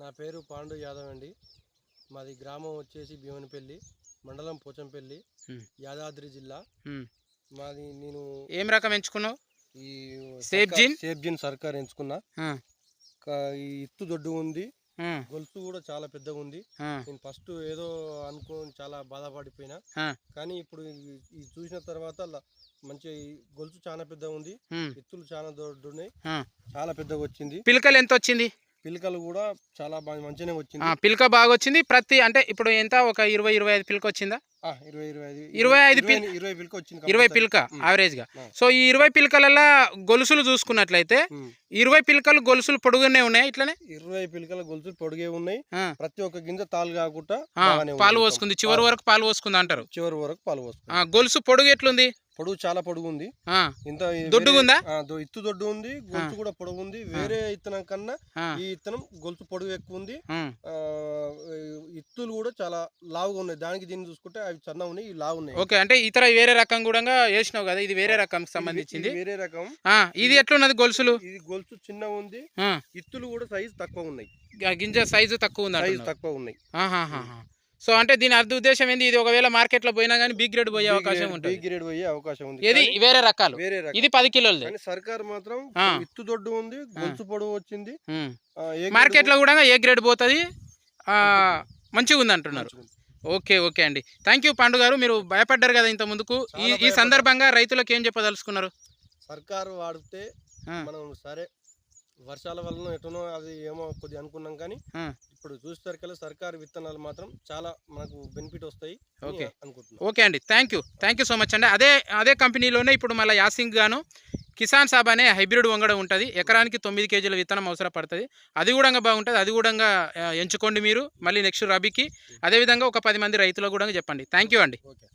నా పేరు పాండు యాదవ్ అండి. మాది గ్రామం వచ్చేసి భీమనపల్లి మండలం పోచంపల్లి. యాదాద్రి జిల్లా. మాది నేను ఏం రకం ఎంచుకున్నావు? ఈ సేఫ్ జిన్? సేఫ్ జిన్ సర్కార్ ఎంచుకున్నా. ఈ ఇత్తు దొడ్డు ఉంది. గొలుసు కూడా చాలా పెద్దగా ఉంది. నేను ఫస్ట్ ఏదో అనుకోని చాలా బాధపడిపోయినా. కానీ ఇప్పుడు ఈ చూసిన తర్వాత మంచి గొలుసు చాలా పెద్దగా ఉంది. ఎత్తులు చాలా దొడ్డు ఉన్నాయి ఆ. చాలా పెద్దగా వచ్చింది. పిలకలు ఎంత వచ్చింది పిలకలు కూడా చాలా మంచిగానే ఆ, వచ్చింది పిలక బాగా వచ్చింది ప్రతి అంటే ఇప్పుడు ఎంత? ఒక ఇరవై ఇరవై ఐదు పిలక వచ్చిందా? ఇరవై ఇరవై ఐదు ఇరవై పిలక వచ్చింది ఇరవై. పిలక. యావరేజ్గా. సో ఈ ఇరవై పిలకలలో గొలుసులు చూసుకున్నట్లయితే. ఇరవై పిలకలు గొలుసులు పొడుగునే ఉన్నాయి ఇట్లనే? ఇరవై పిలకల గొలుసులు పొడిగే ఉన్నాయి. ప్రతి ఒక్క గింజ తాలు కాకుండా పాలు. పోసుకుంది. చివరి వరకు పాలు పోసుకుంది అంటారు. చివరి వరకు పాలు పోసుకుంది. ఆ, గొలుసు పొడుగు ఎట్లుంది? పొడుగు చాలా పొడుగు ఉంది ఇంత ఈ దొడ్డుగా వేరే- ఉందా? ఆ, దొ- ఇత్తు దొడ్డు ఉంది గొలుసు కూడా పొడుగు ఉంది వేరే ఇత్తనం కన్నా ఈ ఇత్తనం గొలుసు పొడుగు ఎక్కువ ఉంది ఇత్తులు కూడా చాలా లావుగా ఉన్నాయి. దానికి దీన్ని చూసుకుంటే అవి చన్న ఉన్నాయి ఇవి లావు ఉన్నాయి ఓకే అంటే ఇతర వేరే రకం కూడా వేసినావు కదా? ఇది వేరే రకంకి సంబంధించింది. వేరే రకం. ఇది ఎట్లున్నది గొలుసులు? ఇది గొలుసు చిన్నగా ఉంది. ఇత్తులు కూడా సైజు తక్కువ ఉన్నాయి. గింజ సైజు తక్కువ ఉంది సైజు. తక్కువ ఉన్నాయి. సో అంటే దీని అర్థ ఉద్దేశం ఏంది? ఇది ఒకవేళ మార్కెట్లో పోయినా కానీ బి గ్రేడ్ పోయే అవకాశం బి ఉంటుంది. గ్రేడ్ పోయే అవకాశం ఉంది. ఇది వేరే రకాలు. ఇది పది కిలోలది. కానీ సర్కార్ మాత్రం ఆ. ఇత్తు దొడ్డు ఉంది గొలుసు పొడవు వచ్చింది. మార్కెట్లో కూడా ఏ గ్రేడ్ పోతుంది? మంచిగా ఉంది అంటున్నారు. ఓకే ఓకే అండి. థ్యాంక్ యూ పాండు గారు. మీరు భయపడ్డారు కదా ఇంత ముందుకు. ఈ. సందర్భంగా రైతులకు ఏం చెప్పదలుచుకున్నారు? సర్కారు వాడితే మనం సరే వర్షాల వలన ఎటునో అది ఏమో కొద్ది అనుకున్నాం కానీ. ఇప్పుడు చూసేసరికల్లా సర్కారు విత్తనాలు మాత్రం చాలా మనకు బెనిఫిట్ వస్తాయి ఓకే. అనుకుంటున్నాం. ఓకే అండి. Thank you thank you so much అండి. అదే అదే కంపెనీలోనే ఇప్పుడు మళ్ళీ యాసింగ్ గాను కిసాన్ సాబ్ అనే హైబ్రిడ్ వంగడ ఉంటుంది. ఎకరానికి తొమ్మిది కేజీల విత్తనం అవసరం పడుతుంది అది కూడా బాగుంటుంది. అది కూడా ఎంచుకోండి మీరు. మళ్ళీ నెక్స్ట్ రబీకి. అదేవిధంగా ఒక పది మంది రైతులకు కూడా చెప్పండి. థ్యాంక్ యూ అండి. ఓకే.